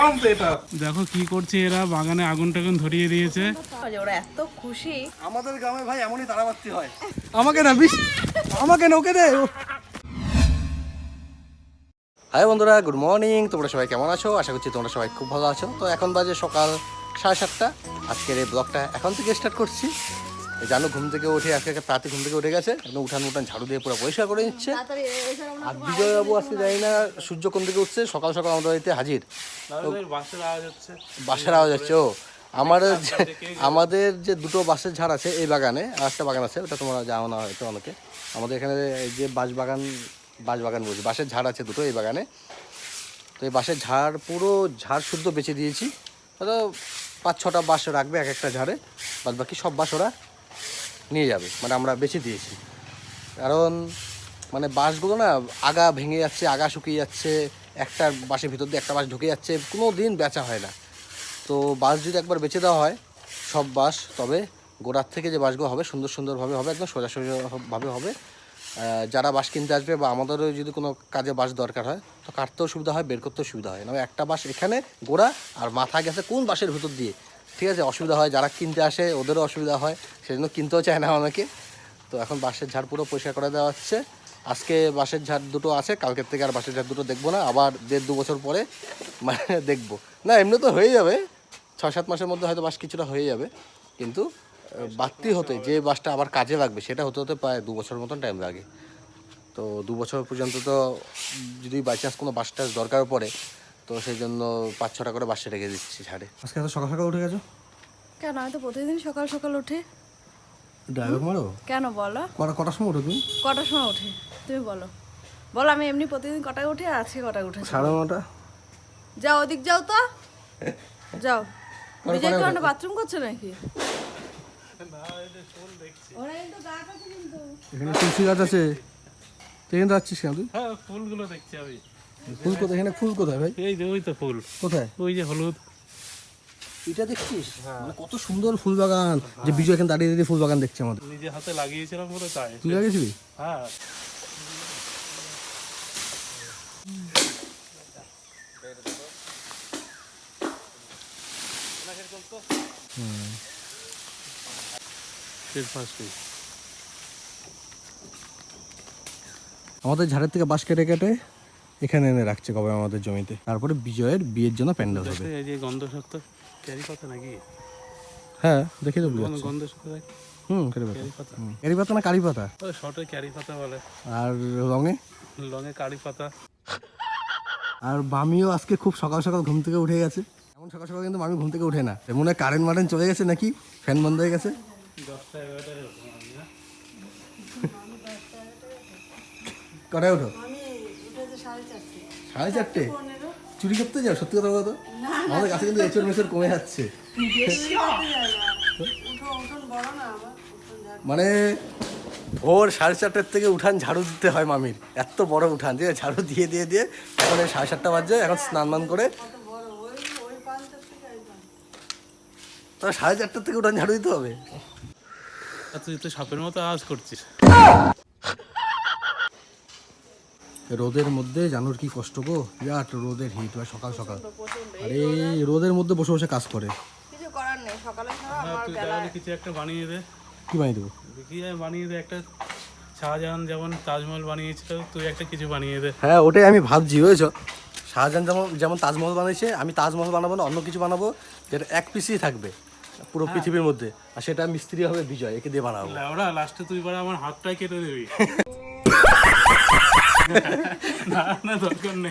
কম তো এটা। দেখো কি করছে এরা বাগানে আগুন টাগুন ধরিয়ে দিয়েছে। ওরা এত খুশি। আমাদের গ্রামে ভাই এমনই তারাবাতি হয়। আমাকে না বিশ আমাকে না ওকে দে। হাই বন্ধুরা গুড মর্নিং তোমরা সবাই কেমন আছো? আশা করছি তোমরা সবাই খুব ভালো আছো। তো এখন বাজে সকাল সাড়ে সাতটা। আজকের এই ব্লগটা এখন থেকে স্টার্ট করছি। জানো ঘুম থেকে উঠে আজকে তাড়াতাড়ি ঘুম থেকে উঠে গেছে একদম উঠান উঠান ঝাড়ু দিয়ে পুরো পরিষ্কার করে নিচ্ছে। আর বিজয় বাবু আজকে জানি না সূর্য কোন থেকে উঠছে? সকাল সকাল আমাদের বাড়িতে হাজির। বাসের আওয়াজ হচ্ছে। বাসের আওয়াজ হচ্ছে ও। আমার যে- আমাদের যে দুটো বাসের ঝাড় আছে এই বাগানে আর একটা বাগান আছে ওটা তোমরা জানো না হয়তো অনেকে। আমাদের এখানে এই যে বাঁশ বাগান বাঁশ বাগান বলছি বাঁশের ঝাড় আছে দুটো এই বাগানে। তো এই বাঁশের ঝাড় পুরো ঝাড় শুদ্ধ বেঁচে দিয়েছি। হয়তো পাঁচ ছটা বাঁশ রাখবে এক একটা ঝাড়ে বাদ বাকি সব বাঁশ ওরা নিয়ে যাবে মানে আমরা বেছে দিয়েছি। কারণ মানে বাঁশগুলো না, আগা ভেঙে যাচ্ছে, আগা শুকিয়ে যাচ্ছে, একটা বাঁশের ভিতর দিয়ে একটা বাঁশ ঢুকে যাচ্ছে কোনো দিন বেচা হয় না। তো বাঁশ যদি একবার বেচে দেওয়া হয়, সব বাঁশ, তবে গোড়ার থেকে যে বাঁশগুলো হবে, সুন্দর সুন্দরভাবে হবে, একদম সোজা সোজাভাবে হবে। যারা বাঁশ কিনতে আসবে বা আমাদেরও যদি কোনো কাজে বাঁশ দরকার হয়, তো কাটতেও সুবিধা হয়, বের করতেও সুবিধা হয়। না একটা বাঁশ এখানে গোড়া আর মাথা গেছে কোন বাঁশের ভিতর দিয়ে? ঠিক আছে, অসুবিধা হয়, যারা কিনতে আসে ওদেরও অসুবিধা হয়, সেজন্য কিনতেও চায় না অনেকে। তো এখন বাঁশের ঝাড় পুরো পরিষ্কার করে দেওয়া হচ্ছে। আজকে বাঁশের ঝাড় দুটো আছে, কালকের থেকে আর বাঁশের ঝাড় দুটো দেখব না, আবার দেড় দু বছর পরে মানে দেখব। না, এমনি তো হয়ে যাবে ছয় সাত মাসের মধ্যে হয়তো বাস কিছুটা হয়ে যাবে, কিন্তু বাড়তি হতে, যে বাসটা আবার কাজে লাগবে, সেটা হতে হতে প্রায় দু বছর মতন টাইম লাগে। তো দু বছর পর্যন্ত তো, যদি বাই চান্স কোনো বাস টাস দরকার পড়ে তো সেই জন্য পাঁচ ছটা করে বাসে রেখে দিচ্ছি ছাড়ে আজকে এত সকাল সকাল উঠে গেছো? কেন? আমি তো প্রতিদিন সকাল সকাল উঠে। ড্রাইভার মারো? কেন বলো? কটা কটার সময় উঠো তুমি? কটার সময় উঠে? তুমি বলো। বলো আমি এমনি প্রতিদিন কটায় উঠি আর আজকে কটায় উঠে সাড়ে নটা? যাও ওদিক যাও তো। যাও। বিজয় কি ওখানে বাথরুম করছে নাকি? ওরা কিন্তু গা কাছে কিন্তু। এখানে তুলসী গাছ আছে। তুই এখানে যাচ্ছিস কেন তুই? হ্যাঁ ফুলগুলো দেখছি আমি। ফুল কোথায় এখানে ফুল কোথায় ভাই? এই যে ওই তো ফুল। কোথায়? ওই যে হলুদ। এটা দেখছিস? মানে কত সুন্দর ফুল বাগান যে বিজয় এখানে দাঁড়িয়ে দাঁড়িয়ে ফুল বাগান দেখছে আমাদের। নিজে হাতে লাগিয়েছিলাম বলে তাই। তুই লাগিয়েছিলি? হ্যাঁ। আমাদের ঝাড়ের থেকে বাঁশ কেটে কেটে এখানে এনে রাখছে কবে আমাদের জমিতে। তারপরে বিজয়ের বিয়ের জন্য প্যান্ডেল হবে। এই যে গন্ধ শক্ত ক্যারি পাতা নাকি? হ্যাঁ দেখে তো বুঝে গন্ধ শক্ত হুম পাতা। ক্যারি পাতা। না কারি পাতা? শর্টে ক্যারি পাতা বলে। আর রঙে? লঙে কারি পাতা। আর মামিও আজকে খুব সকাল সকাল ঘুম থেকে উঠে গেছে। এমন সকাল সকাল কিন্তু মামি ঘুম থেকে উঠে না। মনে হয় কারেন্ট মারেন্ট চলে গেছে নাকি? ফ্যান বন্ধ হয়ে গেছে। হ্যাঁ? কটায় ওঠো সাড়ে চারটে? চুরি করতে যাও সত্যি কথা বলো তো? আমাদের কাছে কিন্তু এচর মেচর কমে যাচ্ছে। মানে ভোর সাড়ে চারটার থেকে উঠান ঝাড়ু দিতে হয় মামির। এত বড় উঠান দিয়ে ঝাড়ু দিয়ে দিয়ে দিয়ে এখন সাড়ে সাতটা বাজে এখন স্নান মান করে তবে সাড়ে চারটার থেকে উঠান ঝাড়ু দিতে হবে? আর তুই তো সাপের মতো আওয়াজ করছিস। রোদের মধ্যে জানুর কি কষ্ট গো? বিরাট রোদের হিট হয় সকাল সকাল। আরে এই রোদের মধ্যে বসে বসে কাজ করে। কিছু করার নেই সকালে হ্যাঁ, আমার তুই তাহলে কিছু একটা বানিয়ে দে। কি বানিয়ে দেবো? দেখি যায় বানিয়ে দে একটা শাহজাহান যেমন তাজমহল বানিয়েছিল তুই একটা কিছু বানিয়ে দে। হ্যাঁ ওটাই আমি ভাবছি বুঝেছ? শাহজাহান যেমন যেমন তাজমহল বানিয়েছে আমি তাজমহল বানাবো না অন্য কিছু বানাবো যেটা এক পিসই থাকবে পুরো পৃথিবীর মধ্যে। আর সেটা মিস্ত্রি হবে বিজয় একে দিয়ে বানাবো। ওরা লাস্টে তুই বড় আমার হাতটাই কেটে দিবি। না না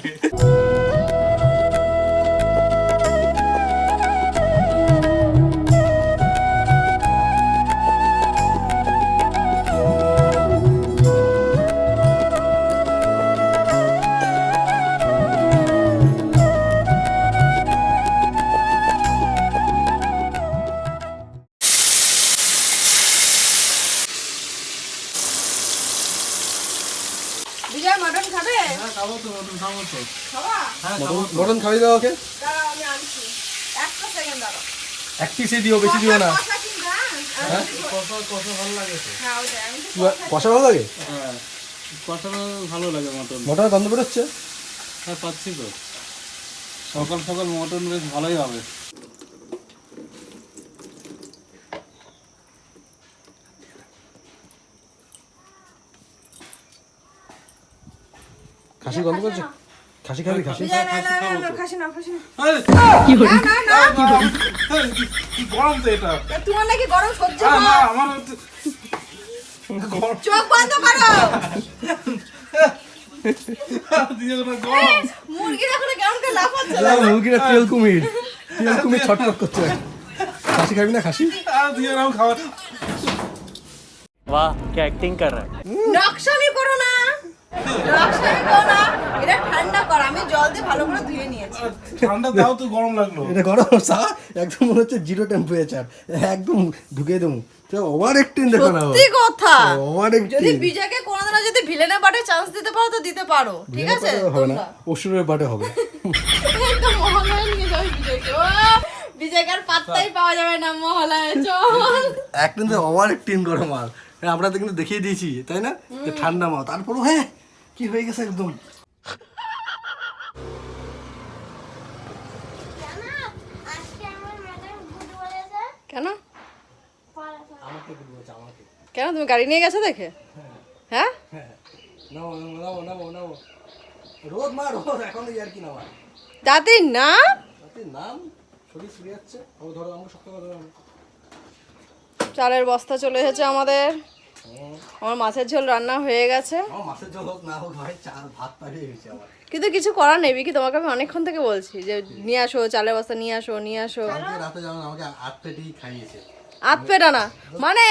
মটন মটন খাওয়াই দাও ওকে? এক পিসে দিও বেশি দিও না। কষা হ্যাঁ? কষা কষা ভালো লাগে হ্যাঁ ওইটাই আমি তো কষা ভালো লাগে? হ্যাঁ ভালো লাগে মটন। গন্ধ বেরোচ্ছে হ্যাঁ পাচ্ছি তো। সকাল সকাল মটন বেশ ভালোই হবে। খাসি গন্ধ করছে খাসি খাবি খাসি না না না না খাসি না খাসি না কি হলো না না না কি গরম তো এটা তোমার নাকি গরম সহ্য হয় না আমার চোখ বন্ধ করো মুরগির এখন কেমন করে লাফাচ্ছে মুরগিরা তেল কুমির তেল কুমির ছটফট করছে খাসি খাবি না খাসি দিও না খাওয়া বাহ কে অ্যাক্টিং কর রहा है নকশালি করো না এটা ঠান্ডা কর আমি জল দিয়ে ভালো করে ধুয়ে নিয়েছি। ঠান্ডা দাও তো গরম লাগল। এটা গরম চা একদম মনে হচ্ছে জিরো টেম্পারেচার একদম ঢুকে দেবো। ওভার একটিন দেখো না। সত্যি কথা। ওভার যদি বিজয়কে কোনোদিনও যদি ভিলেনের পার্টে চান্স দিতে পারো তো দিতে পারো। ঠিক আছে? হবে না। অসুরের বাটে হবে। একদম মহলায় নিয়ে যাবে বিজয়কে বিজয়কে আর পাত্তাই পাওয়া যাবে না মহলায় চল। একদিন তো ওভার একটিন গরম আর। হ্যাঁ, আমরা তো কিন্তু দেখিয়ে দিয়েছি তাই না? ঠান্ডা মাও। তারপরও হ্যাঁ কি হয়ে গেছে একদম? কেন? কেন? তুমি গাড়ি নিয়ে গেছো দেখে? হ্যাঁ। নাও নাও নাও নাও রোদ মা রোদ এখন আর কি নামা দাদি না তাতে নাম? শরীর ফুলে যাচ্ছে। ধরো আমাকে শক্ত করে চালের বস্তা চলে এসেছে আমাদের। আমার মাছের ঝোল রান্না হয়ে গেছে। মাছের জল হোক না হোক ভাই চাল ভাত পাঠিয়ে গেছে আমার কিন্তু কিছু করার নেই কি তোমাকে আমি অনেকক্ষণ থেকে বলছি যে নিয়ে আসো চালের বস্তা নিয়ে আসো নিয়ে আসো। রাতে যেমন আমাকে আট খাইয়েছে। আত পেটা না। মানে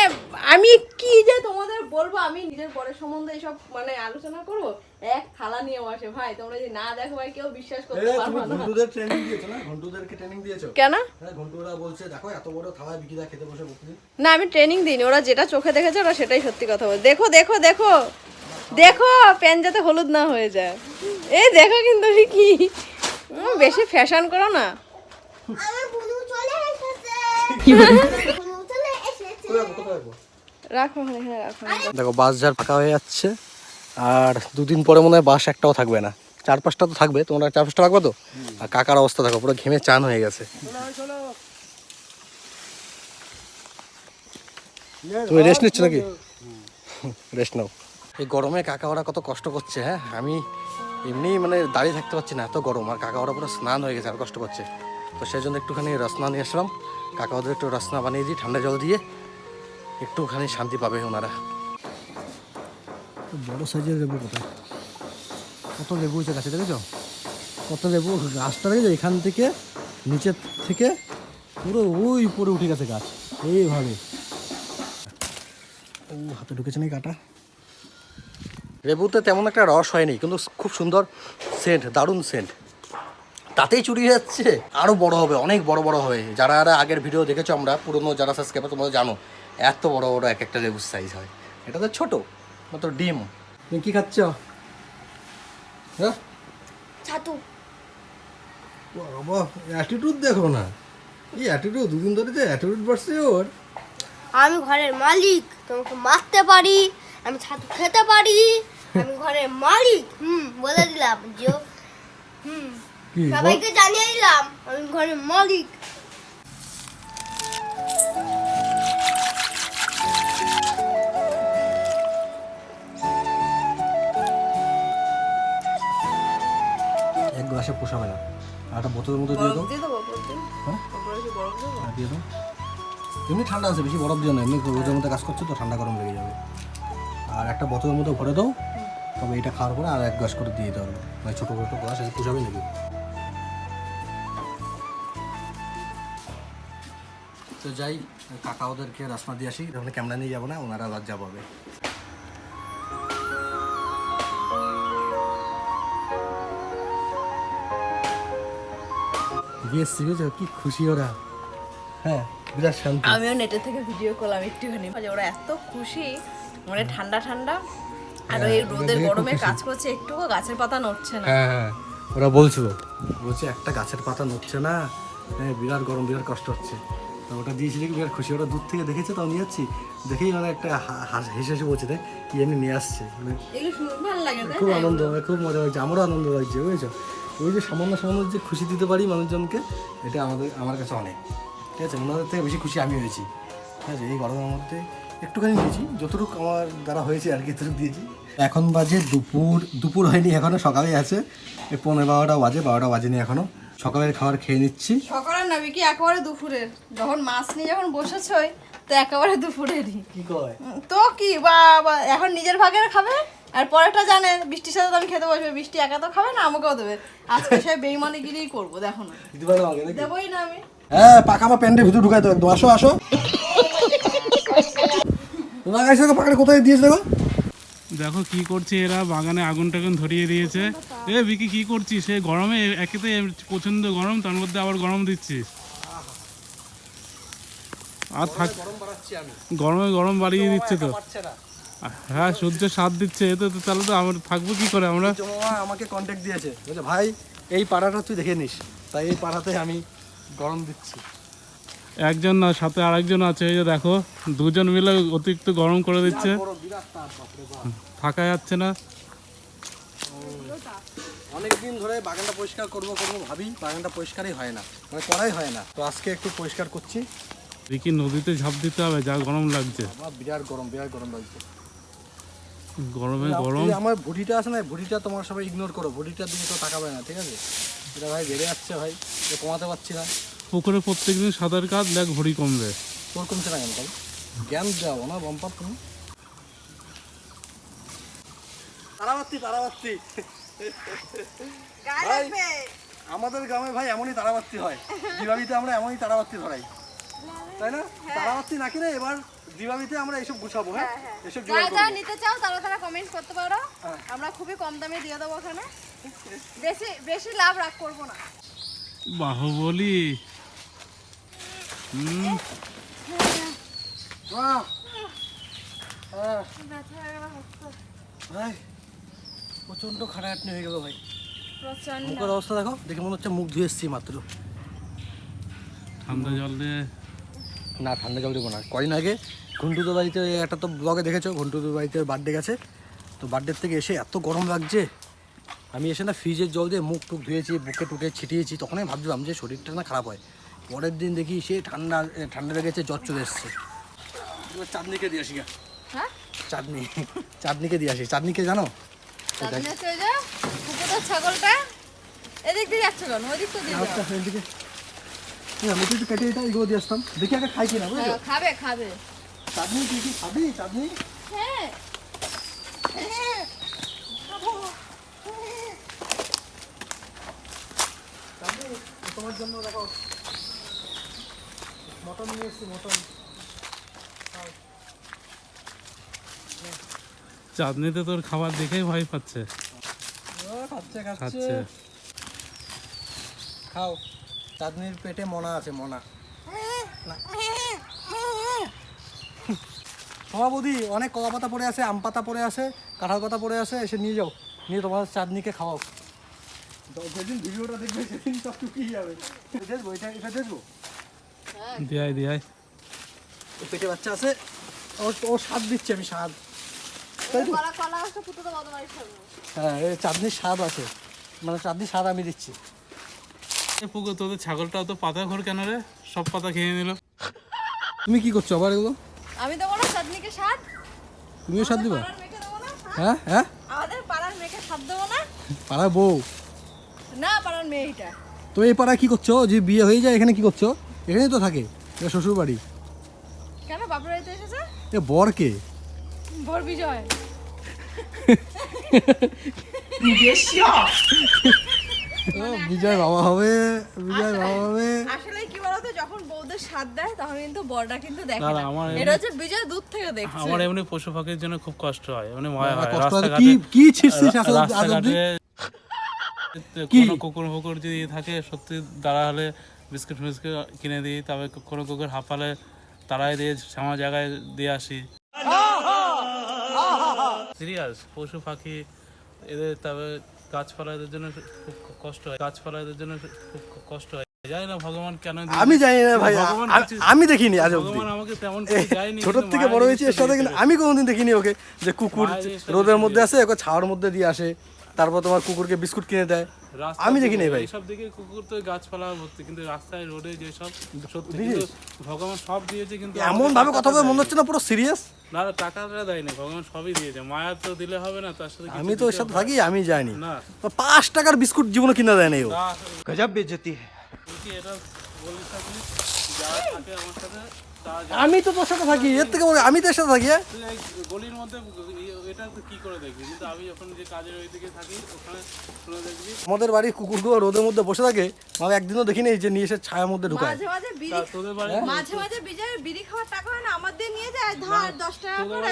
আমি কি যে তোমাদের বলব আমি নিজের বরের সম্বন্ধে এসব মানে আলোচনা করব এক থালা নিয়ে আসে ভাই তোমরা যদি না দেখো ভাই কেউ বিশ্বাস করতে পারবে না। ঘন্টুদের ট্রেনিং দিয়েছ না? ঘন্টুদেরকে ট্রেনিং দিয়েছ? কেন? হ্যাঁ ঘন্টুরা বলছে দেখো এত বড় থালায় বিকিদা খেতে বসে বসে। না আমি ট্রেনিং দিইনি। ওরা যেটা চোখে দেখেছে ওরা সেটাই সত্যি কথা বলে। দেখো দেখো দেখো। দেখো প্যান যাতে হলুদ না হয়ে যায়। এই দেখো কিন্তু কি। বেশি ফ্যাশন করো না। আমার দেখো বাস যার ফাঁকা হয়ে যাচ্ছে আর দুদিন পরে মনে হয় বাস একটাও থাকবে না। চার পাঁচটা তো থাকবে তোমরা চার পাঁচটা রাখব তো? আর কাকার অবস্থা দেখো পুরো ঘেমে চান হয়ে গেছে। তুমি রেস্ট নিচ্ছ নাকি? রেস্ট নাও। এই গরমে কাকা ওরা কত কষ্ট করছে হ্যাঁ? আমি এমনি মানে দাঁড়িয়ে থাকতে পারছি না এত গরম। আর কাকা ওরা পুরো স্নান হয়ে গেছে আর কষ্ট করছে। তো সেই জন্য একটুখানি রসনা নিয়ে আসলাম। কাকা ওদের একটু রসনা বানিয়ে দিই ঠান্ডা জল দিয়ে। একটুখানি শান্তি পাবে ওনারা। বড় সাইজের লেবু কোথায়? কত লেবু হয়েছে গাছে দেখেছ? কত লেবু গাছটা দেখেছ? এখান থেকে নিচের থেকে পুরো ওই উপরে উঠে গেছে গাছ। এইভাবে। ও হাতে ঢুকেছে নাকি কাটা? লেবুতে তেমন একটা রস হয়নি কিন্তু খুব সুন্দর সেন্ট দারুণ সেন্ট তাতেই চুরি যাচ্ছে। আরও বড় হবে অনেক বড় বড় হবে। যারা যারা আগের ভিডিও দেখেছ আমরা পুরনো যারা সাবস্ক্রাইবার তোমরা জানো। এত বড় বড় এক একটা লেবুর সাইজ হয়। এটা তো ছোট মাত্র ডিম। তুমি কি খাচ্ছ? হ্যাঁ? ছাতু। বাবা অ্যাটিটিউড দেখো না। এই অ্যাটিটিউড দুদিন ধরে যে অ্যাটিটিউড বাড়ছে ওর। আমি ঘরের মালিক তোমাকে মারতে পারি আমি ছাতু খেতে পারি আমি ঘরের মালিক হুম বলে দিলাম যে হুম সবাইকে জানিয়ে দিলাম আমি ঘরের মালিক। পোষাবে না আর একটা বোতলের মধ্যে দিয়ে দাও? হ্যাঁ? আর দিয়ে দাও। এমনি ঠান্ডা আছে বেশি বরফ দিও না এমনি রোদের মধ্যে কাজ করছ তো ঠান্ডা গরম লেগে যাবে। আর একটা বোতলের মধ্যে ভরে দাও তবে এটা খাওয়ার পরে আর এক গ্লাস করে দিয়ে পারব মানে ছোটো ছোটো গ্লাস এই পোষাবে নাকি? তো যাই কাকা ওদেরকে রাস্তা দিয়ে আসি তাহলে ক্যামেরা নিয়ে যাব না ওনারা লজ্জা পাবে কি খুশি ওরা। হ্যাঁ বিরাট শান্তি। আমিও নেটের থেকে ভিডিও করলাম একটুখানি যে ওরা এত খুশি। মানে ঠান্ডা ঠান্ডা। আর ওই রোদের গরমে কাজ করছে একটুও গাছের পাতা নড়ছে না। হ্যাঁ হ্যাঁ ওরা বলছিল বলছে একটা গাছের পাতা নড়ছে না। হ্যাঁ বিরাট গরম বিরাট কষ্ট হচ্ছে। তো ওটা দিয়েছিল কি বিরাট খুশি। ওরা দূর থেকে দেখেছে তাও নিয়ে যাচ্ছি। দেখেই মানে একটা হাস- হেসে বলছে দেখ কি এমনি নিয়ে আসছে। মানে ভালো লাগে খুব আনন্দ খুব মজা হয়েছে আমারও আনন্দ লাগছে বুঝেছ? ওই যে সামান্য সামান্য যে খুশি দিতে পারি মানুষজনকে এটা আমাদের আমার কাছে অনেক। ঠিক আছে? ওনাদের থেকে বেশি খুশি আমি হয়েছি। ঠিক আছে? এই গরমের মধ্যে একটুখানি দিয়েছি যতটুকু আমার দ্বারা হয়েছে আর কি এতটুকু দিয়েছি। এখন বাজে দুপুর দুপুর হয়নি এখনও সকালে আছে। এই পনেরো বারোটা বাজে বারোটা বাজেনি এখনও। সকালের খাবার খেয়ে নিচ্ছি। সকালের না কি একেবারে দুপুরের। যখন মাছ নিয়ে যখন বসেছই তো একেবারে দুপুরেরই। কি কয়? তো কি বা বা- এখন নিজের ভাগের খাবে? আর পরেরটা জানে বৃষ্টির সাথে তো আমি খেতে বসবে বৃষ্টি একা তো খাবে না আমাকেও দেবে। আজকে সে বেইমানি বেইমানিগিরিই করব দেখো না। দেবই না আমি। হ্যাঁ পাকা আমার প্যান্টের ভিতরে ঢুকাই তো একদম। আসো আসো। তোমার কাছে পাকাটা কোথায় দিয়েছে দেখো? দেখো কি করছে এরা বাগানে আগুন টাগুন ধরিয়ে দিয়েছে। এ বিকি কি করছিস? সে গরমে একেতে প্রচণ্ড গরম তার মধ্যে আবার গরম দিচ্ছিস আর থাক গরম বাড়াচ্ছি আমি। গরমে গরম বাড়িয়ে দিচ্ছে তো। পারছে না। হ্যাঁ সূর্য সাথ দিচ্ছে এতে তো তাহলে তো আমরা থাকব কি করে আমরা? আমাকে কন্ট্যাক্ট দিয়েছে। বলছে ভাই এই পাড়াটা তুই দেখে নিস। তাই এই পাড়াতে আমি গরম দিচ্ছি। একজন না সাথে আরেকজন আছে এই যে দেখো দুজন মিলে অতিরিক্ত গরম করে দিচ্ছে। থাকা যাচ্ছে না। অনেকদিন ধরে বাগানটা পরিষ্কার করব করব ভাবি বাগানটা পরিষ্কারই হয় না। মানে করাই হয় না। তো আজকে একটু পরিষ্কার করছি। দেখি নদীতে ঝাঁপ দিতে হবে যা গরম লাগছে। বিরাট গরম বিরাট গরম লাগছে। গরমে গরম। আমার ভুটিটা আছে না ভুটিটা তোমার সবাই ইগনোর করো ভুটিটার দিকে তো তাকাবে না ঠিক আছে? এটা ভাই বেড়ে যাচ্ছে ভাই কমাতে পারছি না। পুকুরে প্রত্যেকদিন সাঁতার কাজ দেখ ভরি কমবে। তোর কমছে না কেন তাই জ্ঞান দাও না বম্পার তুমি। তারাবাত্তি তারাবাত্তি। আমাদের গ্রামে ভাই এমনই তারাবাত্তি হয়। দিবাবিতে আমরা এমনই তারাবাত্তি ধরাই। তাই না? তারাবাত্তি না কিনে এবার দিবাবিতে আমরা এসব গুছাবো হ্যাঁ? এসব যারা যারা নিতে চাও তারা তারা কমেন্ট করতে পারো। হ্যাঁ। আমরা খুবই কম দামে দিয়ে দেবো ওখানে। বেশি বেশি লাভ রাখ করব না। বাহুবলি। হুম। বাহ! আহ, ভাই প্রচণ্ড খাটাখাটনি হয়ে গেল ভাই। প্রচণ্ড মুখের অবস্থা দেখো দেখে মনে হচ্ছে মুখ ধুয়ে এসছি মাত্র। ঠান্ডা জল দিয়ে না ঠান্ডা জল দেবো না। কদিন আগে ঘন্টুদের বাড়িতে একটা তো ব্লগে দেখেছ? ঘন্টুদের বাড়িতে বার্থডে গেছে। তো বার্থডে থেকে এসে এত গরম লাগছে। আমি এসে না ফ্রিজের জল দিয়ে মুখ টুক ধুয়েছি বুকে টুকে ছিটিয়েছি। তখনই ভাবছিলাম যে শরীরটা না খারাপ হয়। পরের দিন দেখি সে ঠান্ডা ঠান্ডা লেগেছে জ্বর চলে এসছে। চাঁদনিকে দিয়ে আসি হ্যাঁ? চাঁদনি চাঁদনিকে দিয়ে আসি। চাঁদনিকে জানো? তাদের হচ্ছে ওই যে কুকুরের ছাগলটা। এদিক দিয়ে যাচ্ছে কেন? ওদিক তো দিয়ে। আচ্ছা হ্যাঁ আমি তো একটু কেটে এটা এগুলো দিয়ে আসতাম। দেখি আগে খাই কিনা হ্যাঁ, খাবে খাবে। চাঁদনি তুই কি খাবি চাঁদনি। হ্যাঁ। তোমার জন্য দেখো মটন নিয়ে এসছি মটন। চাঁদনিতে তোর খাবার দেখেই ভয় পাচ্ছে। খাচ্ছে খাচ্ছে। খাচ্ছে। খাও। চাঁদনির পেটে মনা আছে মনা। না। সভাপতি অনেক কলা পাতা পড়ে আছে আম পাতা পড়ে আছে কাঁঠাল পাতা পড়ে আছে এসে নিয়ে যাও। নিয়ে তোমার চাঁদনিকে খাওয়াও। য- যেদিন ভিডিওটা দেখবে সেদিন সব চুকিয়ে যাবে। দেখব এটা এটা দেখব। দিয়াই দিয়াই। পেটে বাচ্চা আছে। ওর ও স্বাদ দিচ্ছে আমি স্বাদ। তো? তো হ্যাঁ এই চাঁদনির স্বাদ আছে। মানে চাঁদনির স্বাদ আমি দিচ্ছি। পুকুর তোদের ছাগলটাও তো পাতা ঘর কেন রে? সব পাতা খেয়ে নিল। তুমি কি করছ আবার এগুলো? আমি না চাঁদনিকে স্বাদ তুমিও স্বাদ দিবা? হ্যাঁ হ্যাঁ? আমাদের পাড়ার মেয়েকে স্বাদ দেবো না? পাড়ার বউ? না পাড়ার মেয়েটা। তো এই পাড়ায় কি করছ? যে বিয়ে হয়ে যায় এখানে কি করছ? এখানেই তো থাকে এটা শ্বশুর বাড়ি কেন বাপের বাড়িতে এসেছে? এ বর কে ভোর বিজয় ও, বিজয় বাবা হবে বিজয় বাবা হবে। আসলে কি বলতো যখন বউদের স্বাদ দেয় তখন কিন্তু বড়টা কিন্তু দেখে না, আমার এটা হচ্ছে বিজয় দূর থেকে দেখছে। আমার এমনি পশু পাখির জন্য খুব কষ্ট হয় এমনি ভয় হয়। রাস্তাঘাটে কি কি ছিড়ছিস আসলে রাস্তাঘাটে কোনো কুকুর ফুকুর যদি থাকে সত্যি দাঁড়া হলে বিস্কুট ফিস্কুট কিনে দিই তবে কোনো কুকুর হাঁপালে তারাই দিয়ে আমার জায়গায় দিয়ে আসি। সিরিয়াস পশু পাখি এদের তবে গাছপালা এদের জন্য খুব কষ্ট হয় জন্য খুব কষ্ট হয়। জানি না ভগবান কেন আমি জানি না ভাই আমি- দেখিনি আজ অব্দি ভগবান আমাকে তেমন যায়নি ছোট থেকে বড় হয়েছি এর সাথে কিন্তু আমি কোনোদিন দেখিনি ওকে যে কুকুর রোদের মধ্যে আসে ওকে ছাওয়ার মধ্যে দিয়ে আসে তারপর তোমার কুকুরকে বিস্কুট কিনে দেয়। আমি দেখি নাই ভাই। সব দিকে কুকুর তো গাছপালা ভর্তি কিন্তু রাস্তায় রোডে যে সব সত্যি কিন্তু ভগবান সব দিয়েছে কিন্তু এমন ভাবে কথা বলে মনে হচ্ছে না পুরো সিরিয়াস না টাকাটা দেয় না ভগবান সবই দিয়েছে। মায়া তো দিলে হবে না তার সাথে আমি তো ওর সাথে থাকি আমি জানি। না। পাঁচ টাকার বিস্কুট জীবনে কিনা দেয় না ও গজব বেজতি। এটা বলিস আপনি যা থাকে আমার সাথে। আমি তো তোর সাথে থাকি এর থেকে বড়- আমি তোর সাথে থাকি হ্যাঁ? গলির মধ্যে এটা কি করে দেখবি? কিন্তু আমি যখন যে কাজের ওই দিকে থাকি ওখানে দেখবি। আমাদের বাড়ির কুকুরগুলো রোদের মধ্যে বসে থাকে আমি একদিনও দেখিনি যে নিয়ে এসে ছায়ার মধ্যে ঢুকায়। মাঝে মাঝে বিড়ি তোদের বাড়ি মাঝে মাঝে বিজয়ের বিড়ি খাওয়ার টাকা হয় না আমাদের নিয়ে যায় ধার দশ টাকা করে।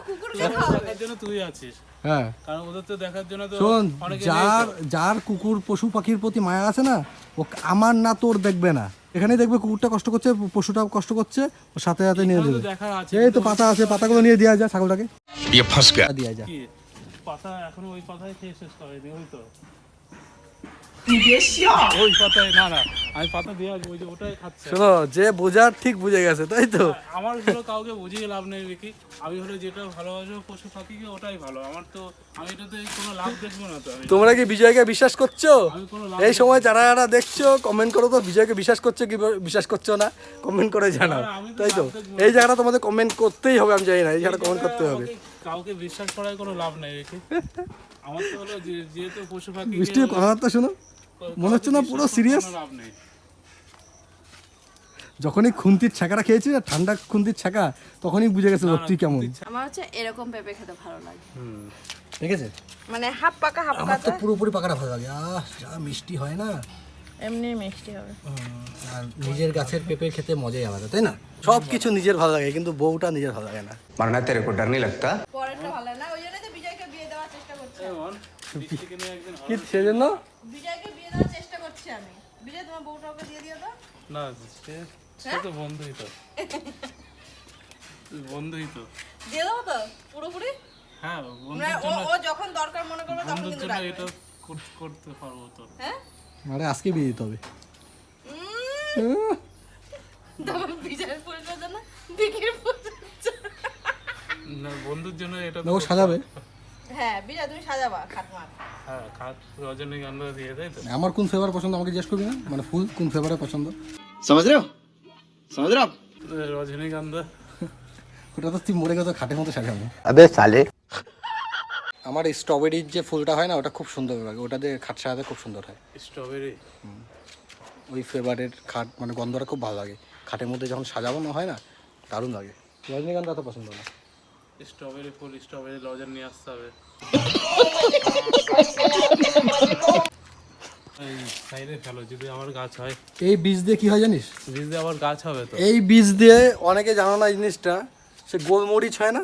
কুকুরকে খাওয়াবে। দেখার জন্য তুই আছিস। হ্যাঁ। কারণ ওদের তো দেখার জন্য তো শোন যার যার কুকুর পশু পাখির প্রতি মায়া আছে না ও আমার না তোর দেখবে না। এখানে দেখবে কুকুরটা কষ্ট করছে পশুটা কষ্ট করছে ও সাথে সাথে নিয়ে যাবে এই তো পাতা আছে পাতাগুলো নিয়ে দেওয়া যায় ছাগলটাকে। ইয়ে পাতা ওই পাতায় খেয়ে শেষ ওই তো। ওই পাতায় না না আমি পাতা দিয়ে আসব, ওই যে ওটাই খাচ্ছে। শোনো যে বোঝার ঠিক বুঝে গেছে তাই তো? আমার হলো কাউকে বুঝিয়ে লাভ নেই দেখি। আমি হলো যেটা ভালোবাসবো পশু পাখিকে ওটাই ভালো। আমার তো আমি এটাতে কোনো লাভ দেখব না তো আমি তোমরা কি বিজয়কে বিশ্বাস করছ? আমি কোনো লাভ এই সময় যারা যারা দেখছ কমেন্ট করো তো বিজয়কে বিশ্বাস করছ কি বিশ্বাস করছ না? কমেন্ট করে জানাও তাই তো? এই জায়গাটা তোমাদের কমেন্ট করতেই হবে আমি জানি না এই জায়গাটা কমেন্ট করতে হবে। কাউকে- বিশ্বাস করার কোনো লাভ নেই দেখি। আমার তো হলো যেহেতু পশু পাখি মিষ্টি কথাবার্তা শোনো। মনে হচ্ছে না পুরো সিরিয়াস যখনই খুন্তির ছাকাটা খেয়েছি না ঠান্ডা খুন্তির ছাকা তখনই বুঝে গেছে রোগটি কেমন। আমার হচ্ছে এরকম পেঁপে খেতে ভালো লাগে। ঠিক আছে? মানে হাফ পাকা হাফ পাকা তো পুরোপুরি পাকাটা ভালো লাগে। আহ যা মিষ্টি হয় না। এমনি মিষ্টি হবে। আর নিজের গাছের পেঁপে খেতে মজাই আলাদা তাই না? সব কিছু নিজের ভালো লাগে কিন্তু বউটা নিজের ভালো লাগে না। মানে না তেরে কো ডর নি লাগতা? পরেরটা ভালো না ওই জন্য তো বিজয়কে বিয়ে দেওয়ার চেষ্টা করছে। কি সেজন্য? বিজয়কে দেওয়ার চেষ্টা করছি আমি। বিজয় তোমার বউটা ওকে দিয়ে দিও তো। না সে সে তো বন্ধুই তো। বন্ধুই তো। দিয়ে দেবো তো পুরোপুরি? হ্যাঁ মানে বন্ধুর ও যখন দরকার মনে করবে তখন কিন্তু জন্য এটা কর- করতে পারব তো। হ্যাঁ? আরে আজকে বিয়ে দিতে হবে। বিজয়ের ফুলটার জন্য বিকির ফুল না বন্ধুর জন্য এটা না, ও সাজাবে। হ্যাঁ বিজয় তুমি সাজাবা খাটমাট হ্যাঁ খাট রজনীগন্ধা দিয়ে তাই আমার কোন ফ্লেভার পছন্দ আমাকে জিজ্ঞেস করবি না? মানে ফুল কোন ফ্লেভারে পছন্দ? সমাজ রে রজনীগন্ধা ওটা তো তুই মরে গেছো খাটের মতো সাজানো আবে সালে। আমার স্ট্রবেরির যে ফুলটা হয় না ওটা খুব সুন্দর লাগে। ওটা দিয়ে খাট সাজাতে খুব সুন্দর হয়। স্ট্রবেরি ওই ফ্লেভারের খাট মানে গন্ধটা খুব ভালো লাগে। খাটের মধ্যে যখন সাজাবানো হয় না দারুণ লাগে। রজনীগন্ধা তো পছন্দ না। স্ট্রবেরি ফুল স্ট্রবেরি লজেন নিয়ে আসতে হবে। এই যদি আমার গাছ হয়। এই বীজ দিয়ে কি হয় জানিস? যদি আবার গাছ হবে তো। এই বীজ দিয়ে অনেকে জানো না জিনিসটা সে গোলমরিচ হয় না?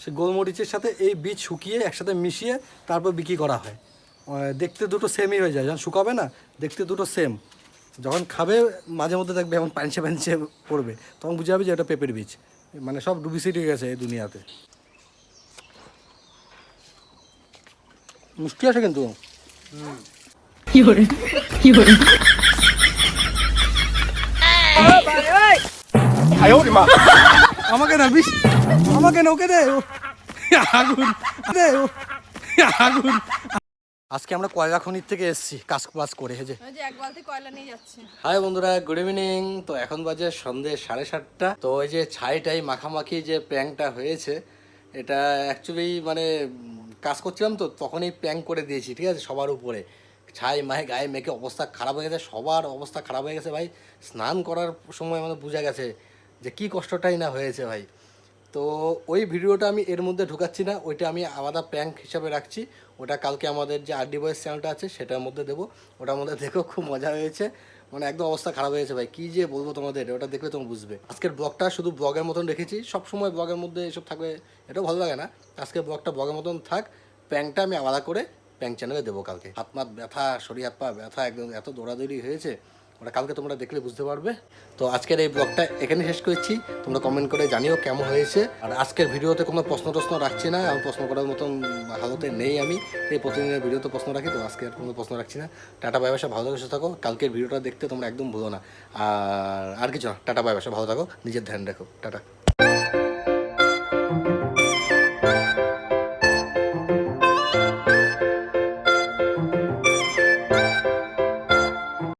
সে গোলমরিচের সাথে এই বীজ শুকিয়ে একসাথে মিশিয়ে তারপর বিক্রি করা হয়। দেখতে দুটো সেমই হয়ে যায় যখন শুকাবে না দেখতে দুটো সেম যখন খাবে মাঝে মধ্যে দেখবে এমন পাঞ্চে পাঞ্চে পড়বে তখন বুঝে যাবে যে এটা পেঁপের বীজ। মানে সব ডুবিসিটি গেছে এই দুনিয়াতে। মিষ্টি আছে কিন্তু। আমাকে না বিষ আমাকে না ওকে দে। ও, আগুন। দে। ও, আগুন। আজকে আমরা কয়লা খনির থেকে এসেছি কাজ বাজ করে হেজে যে। এক বালতি কয়লা নিয়ে যাচ্ছে। হাই বন্ধুরা গুড ইভিনিং। তো এখন বাজে সন্ধে সাড়ে সাতটা। তো ওই যে ছাইটাই মাখামাখি যে প্র্যাঙ্কটা হয়েছে এটা অ্যাকচুয়ালি মানে কাজ করছিলাম তো, তখনই প্র্যাঙ্ক করে দিয়েছি, ঠিক আছে? সবার উপরে। ছাই মাহে গায়ে মেখে অবস্থা খারাপ হয়ে গেছে, সবার অবস্থা খারাপ হয়ে গেছে ভাই। স্নান করার সময় আমাদের বোঝা গেছে যে কি কষ্টটাই না হয়েছে ভাই। তো ওই ভিডিওটা আমি এর মধ্যে ঢুকাচ্ছি না, ওইটা আমি আলাদা প্র্যাঙ্ক হিসাবে রাখছি। ওটা কালকে আমাদের যে আরডি বয়েস চ্যানেলটা আছে, সেটার মধ্যে দেবো। ওটার মধ্যে দেখেও খুব মজা হয়েছে। মানে একদম অবস্থা খারাপ হয়েছে ভাই। কি যে বলব তোমাদের? ওটা দেখলে তুমি বুঝবে। আজকের ব্লগটা শুধু ব্লগের মতন রেখেছি। সব সময় ব্লগের মধ্যে এসব থাকবে এটাও ভালো লাগে না। আজকের ব্লগটা ব্লগের মতন থাক। প্যাংটা আমি আলাদা করে প্যাং চ্যানেলে দেবো কালকে। হাত মাত ব্যথা, শরীর হাত পা ব্যথা, একদম এত দৌড়াদৌড়ি হয়েছে। ওটা কালকে তোমরা দেখলে বুঝতে পারবে। তো আজকের এই ব্লগটা এখানে শেষ করেছি। তোমরা কমেন্ট করে জানিও কেমন হয়েছে। আর আজকের ভিডিওতে কোনো প্রশ্ন টশ্ন রাখছি না। আমি প্রশ্ন করার মতন হালতে নেই আমি। এই প্রতিদিনের ভিডিওতে প্রশ্ন রাখি, তো আজকে আর কোনো প্রশ্ন রাখছি না। টাটা, বাই বাসা ভালো থাকো থাকো। কালকের ভিডিওটা দেখতে তোমরা একদম ভুলো না। আর আর কিছু না। টাটা, বাই বাসা ভালো থাকো। নিজের ধ্যান রাখো। টাটা।